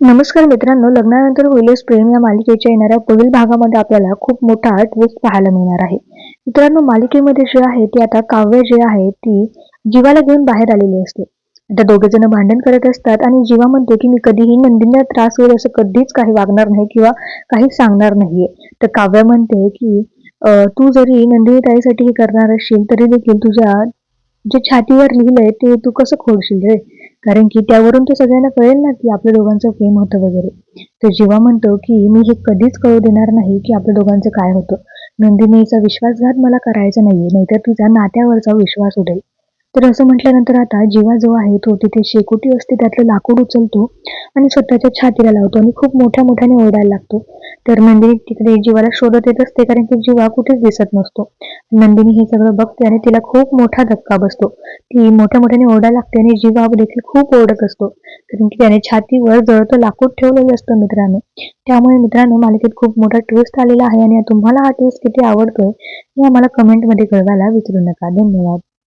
नमस्कार मित्रांनो लग्नानंतर होईलच प्रेम या मालिकेच्या येणाऱ्या पुढील भागामध्ये आपल्याला खूप मोठा ट्विस्ट पाहायला मिळणार आहे. मित्रांनो मालिकेमध्ये जे आहे ती आता काव्य जे आहे ती जीवाला घेऊन बाहेर आलेली असते. आता दोघे जण भांडण करत असतात आणि जीवा म्हणते की मी कधीही नंदिनीला त्रास होईल असं कधीच काही वागणार नाही किंवा काही सांगणार नाहीये. तर काव्य म्हणते की तू जरी नंदिनी ताईसाठी हे करणार असशील तरी देखील तुझ्या जे छातीवर लिहिलंय ते तू कसं खोडशील रे? कारण की त्यावरून तर सगळ्यांना कळेल ना की आपल्या दोघांचं प्रेम होतं वगैरे. तर जेव्हा म्हणतो की मी हे कधीच कळू देणार नाही की आपल्या दोघांचं काय होतं नंदिनीचा विश्वासघात मला करायचा नाहीये नाहीतर तिचा नात्यावरचा विश्वास उडेल. तर असं म्हटल्यानंतर आता जीवा जो आहे तो तिथे शेकोटी असते त्यातलं लाकूड उचलतो आणि स्वतःच्या छातीला लावतो आणि खूप मोठ्या मोठ्याने ओरडायला लागतो. तर नंदिनी तिकडे जीवाला शोधत येत असते कारण की जीवा कुठेच दिसत नसतो. नंदिनी हे सगळं बघते आणि तिला खूप मोठा धक्का बसतो. ती मोठ्या मोठ्याने ओरडा लागते आणि जीवा देखील खूप ओरडत असतो. कारण की त्याने छातीवर जळतं लाकूड ठेवलेलं असतं मित्रांनो. त्यामुळे मित्रांनो मालिकेत खूप मोठा ट्विस्ट आलेला आहे आणि तुम्हाला हा ट्विस्ट किती आवडतोय हे आम्हाला कमेंटमध्ये कळवायला विसरू नका. धन्यवाद.